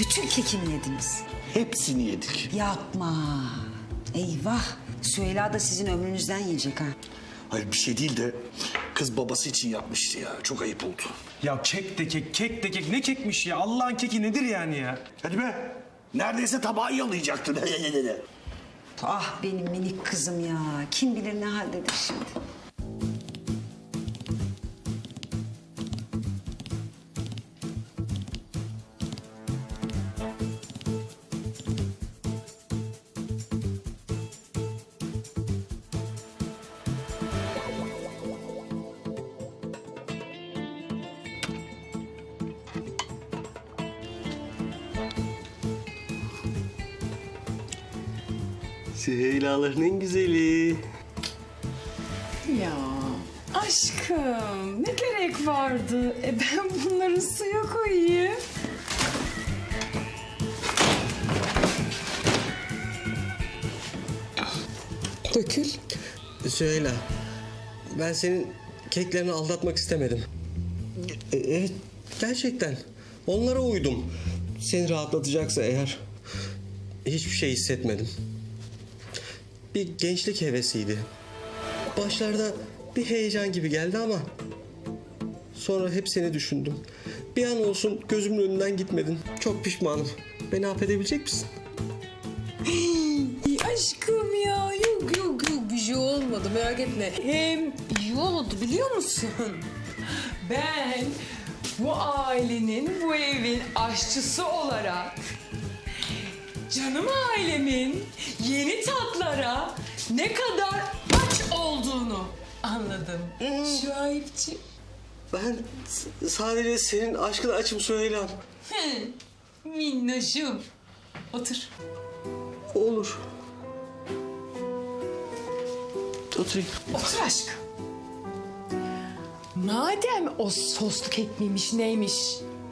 Bütün kekini yediniz. Hepsini yedik. Yapma. Eyvah. Süheyla da sizin ömrünüzden yiyecek ha. Hayır bir şey değil de kız babası için yapmıştı ya. Çok ayıp oldu. Ya kek de kek, kek de kek. Ne kekmiş ya? Allah'ın keki nedir yani ya? Hadi be. Neredeyse tabağı yalayacaktın. Ah benim minik kızım ya. Kim bilir ne haldedir şimdi. Süheyla'ların en güzeli. Ya aşkım ne gerek vardı? E ben bunları suya koyayım. Dökül. Süheyla, ben senin keklerini aldatmak istemedim. E, evet, gerçekten. Onlara uydum. Seni rahatlatacaksa eğer hiçbir şey hissetmedim. Bir gençlik hevesiydi. Başlarda bir heyecan gibi geldi ama sonra hep seni düşündüm. Bir an olsun gözümün önünden gitmedin. Çok pişmanım. Beni affedebilecek misin? İyi aşkım ya yok yok yok bir şey olmadı merak etme. Hem iyi oldu biliyor musun? Ben bu ailenin bu evin aşçısı olarak canım ailemin yeni tatlara ne kadar aç olduğunu anladım. Şuayb'ciğim. Ben s- sadece senin aşkına açım Süheyla'm. Minnoşum. Otur. Olur. Oturayım. Otur aşkım. Madem o soslu kek miymiş neymiş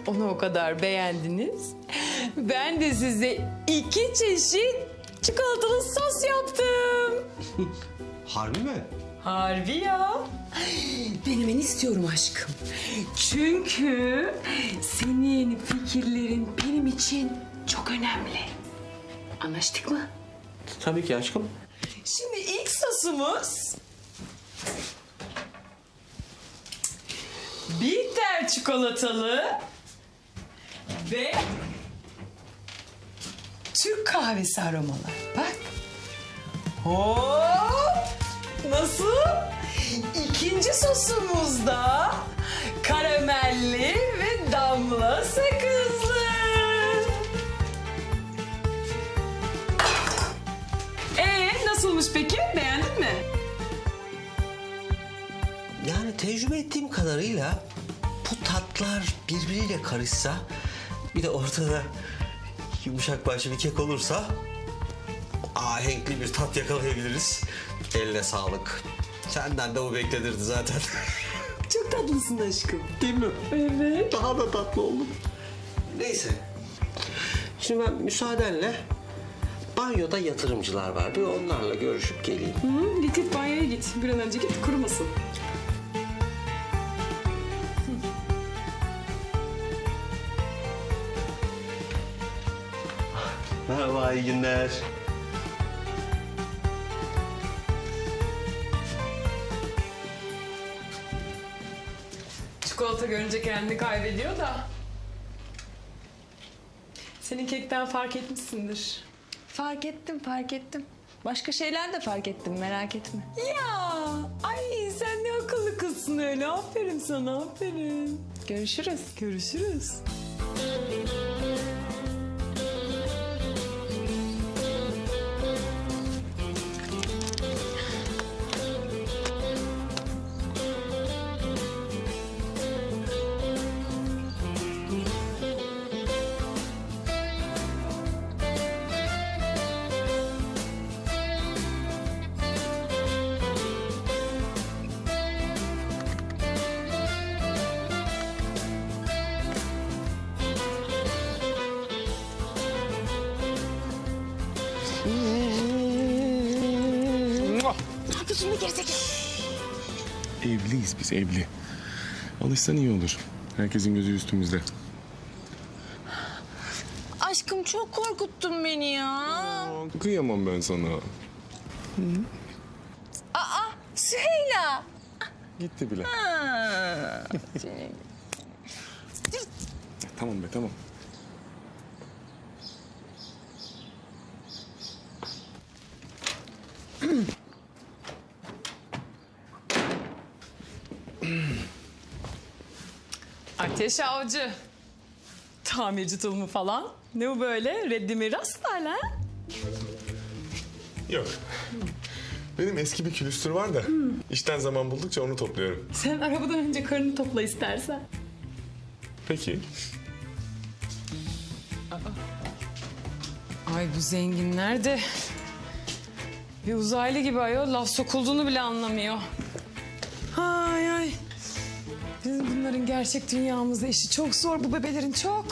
onu o kadar beğendiniz. Ben de size iki çeşit çikolatalı sos yaptım. Harbi mi? Harbi ya. Denemeni istiyorum aşkım. Çünkü senin fikirlerin benim için çok önemli. Anlaştık mı? Tabii ki aşkım. Şimdi ilk sosumuz bitter çikolatalı ve Türk kahvesi aromalı. Bak. Hop! Nasıl? İkinci sosumuz da karamelli ve damla sakızlı. Ee nasılmış peki? Beğendin mi? Yani tecrübe ettiğim kadarıyla bu tatlar birbiriyle karışsa bir de ortada yumuşak başlı bir kek olursa ahenkli bir tat yakalayabiliriz. Eline sağlık. Senden de bu beklenirdi zaten. Çok tatlısın aşkım. Değil mi? Evet. Daha da tatlı oldum. Neyse. Şimdi ben müsaadenle banyoda yatırımcılar var. Bir onlarla görüşüp geleyim. Hı, git git banyoya git. Bir an önce git kurumasın. Merhaba, iyi günler. Çikolata görünce kendini kaybediyor da. Senin kekten fark etmişsindir. Fark ettim, fark ettim. Başka şeyler de fark ettim, merak etme. Ya, ay sen ne akıllı kızsın öyle. Aferin sana, aferin. Görüşürüz. Görüşürüz. Evliyiz biz evli. Alışsan iyi olur. Herkesin gözü üstümüzde. aşkım çok korkuttun beni ya. Aa, Kıyamam ben sana. Aa Süheyla. Gitti bile. tamam be tamam. Ateş avcı. Tamirci tulumu falan. Ne bu böyle? Reddi miras hala? Yok. Benim eski bir külüstür var da işten zaman buldukça onu topluyorum. Sen arabadan önce karını topla istersen. Peki. Ay bu zenginler de bir uzaylı gibi ayol laf sokulduğunu bile anlamıyor. Ay ay. Bizim bunların gerçek dünyamızda işi çok zor bu bebelerin çok.